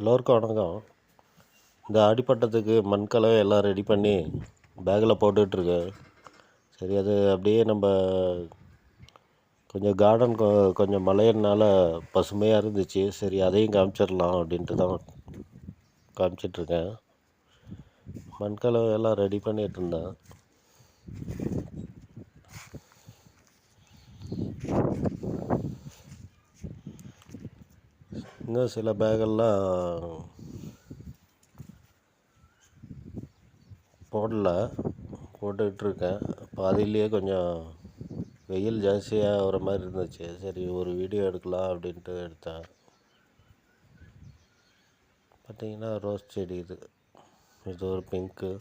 எல்லோருக்கும் வணக்கம். இந்த ஆடிப்பட்டத்துக்கு மண்கலவை எல்லாம் ரெடி பண்ணி பேக்கில் போட்டுட்ருக்கு சரி அது அப்படியே நம்ம கொஞ்சம் கார்டன் கொ கொஞ்சம் மழையினால பசுமையாக இருந்துச்சு. சரி அதையும் காமிச்சிடலாம் அப்படின்ட்டு தான் காமிச்சிட்ருக்கேன் மண்கலவை எல்லாம் ரெடி பண்ணிகிட்டு இருந்தேன். இன்னும் சில பேகெல்லாம் போடல போட்டுக்கிட்டுருக்கேன். பாதியிலேயே கொஞ்சம் வெயில் ஜாஸ்தியாக வர மாதிரி இருந்துச்சு. சரி ஒரு வீடியோ எடுக்கலாம் அப்படின்ட்டு எடுத்தேன். பார்த்தீங்கன்னா ரோஸ் செடி இது. இது ஒரு பிங்க்கு.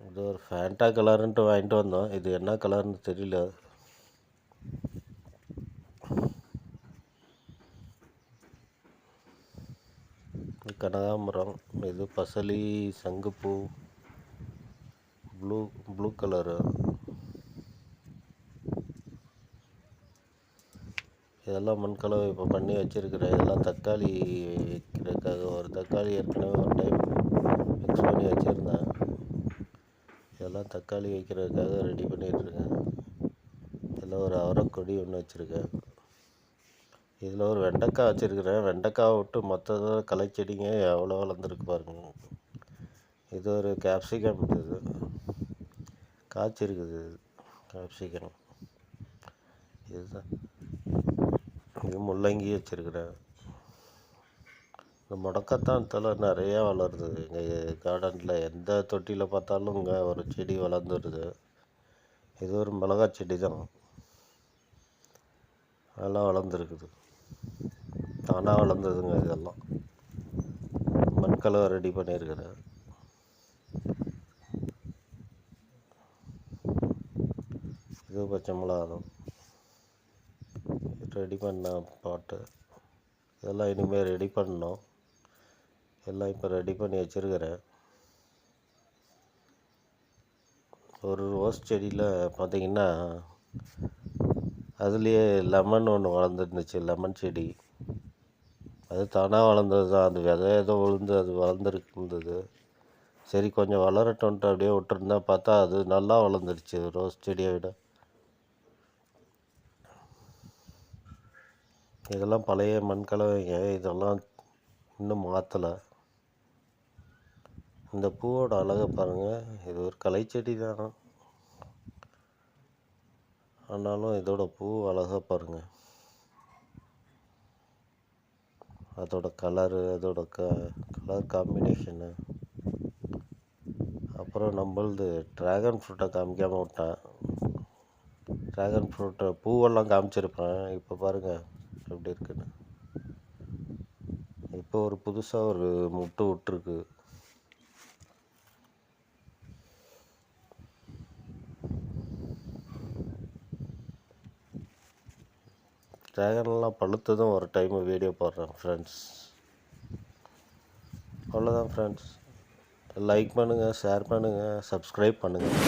இது ஒரு ஃபேண்டா கலருன்ட்டு வாங்கிட்டு வந்தோம். இது என்ன கலர்னு தெரியல. கனகாம்பரம் இது பசலி சங்குப்பூ ப்ளூ ப்ளூ கலரு. இதெல்லாம் மண் கலவை இப்போ பண்ணி வச்சுருக்கிறேன் இதெல்லாம் தக்காளி வைக்கிறதுக்காக ஒரு தக்காளி ஏற்கனவே ஒரு டைம் மிக்ஸ் பண்ணி வச்சுருந்தேன். இதெல்லாம் தக்காளி வைக்கிறதுக்காக ரெடி பண்ணிகிட்ருக்கேன் இதில் ஒரு அவரைக்கொடி ஒன்று வச்சுருக்கேன். இதில் ஒரு வெண்டைக்காய் வச்சுருக்கிறேன். வெண்டைக்காய் விட்டு மற்ற களைச்செடிங்க எவ்வளோ வளர்ந்துருக்கு பாருங்க. இது ஒரு கேப்சிகம் இது. காய்ச்சிருக்குது கேப்சிகம் இதுதான். இது முள்ளங்கி வச்சுருக்கிறேன். இந்த முடக்கத்தான் தலை நிறையா வளருது. எங்கள் கார்டனில் எந்த தொட்டியில் பார்த்தாலும் இங்கே ஒரு செடி வளர்ந்துருது. இது ஒரு மிளகா செடி தான் நல்லா வளர்ந்துருக்குது. தானாக வளர்ந்ததுங்க இதெல்லாம். மண்கலவை ரெடி பண்ணியிருக்கிறேன். இது பச்சை மிளகாதும் ரெடி பண்ண பாட்டு. இதெல்லாம் இனிமேல் ரெடி பண்ணோம் எல்லாம் இப்போ ரெடி பண்ணி வச்சுருக்கிறேன். ஒரு ரோஸ் செடியில் பார்த்தீங்கன்னா அதுலேயே லெமன் ஒன்று வளர்ந்துருந்துச்சு லெமன் செடி. அது தானாக வளர்ந்தது தான். அது விதை ஏதோ விழுந்து அது வளர்ந்துருக்குந்தது சரி கொஞ்சம் வளரட்டும்ன்ட்டு அப்படியே விட்டுருந்தா பார்த்தா அது நல்லா வளர்ந்துருச்சு ரோஸ் செடியை விட. இதெல்லாம் பழைய மண் கலவைங்க. இதெல்லாம் இன்னும் மாற்றலை இந்த பூவோட அழகை பாருங்கள் இது ஒரு கலைச்செடி தான். ஆனாலும் இதோட பூ அழகாக பாருங்கள் அதோட கலரு அதோட க கலர் காம்பினேஷனு அப்புறம் நம்மளது ட்ராகன் ஃப்ரூட்டை காமிக்காமல் விட்டேன். ட்ராகன் ஃப்ரூட்டை பூவெல்லாம் காமிச்சிருப்பேன். இப்போ பாருங்கள் எப்படி இருக்குன்னு. இப்போ ஒரு புதுசாக ஒரு முட்டு விட்டுருக்கு. ட்ராகன்லாம் பழுத்ததும் ஒரு டைம் வீடியோ போடுறேன் ஃப்ரெண்ட்ஸ் அவ்வளோதான் ஃப்ரெண்ட்ஸ் லைக் பண்ணுங்கள் ஷேர் பண்ணுங்கள் சப்ஸ்கிரைப் பண்ணுங்கள்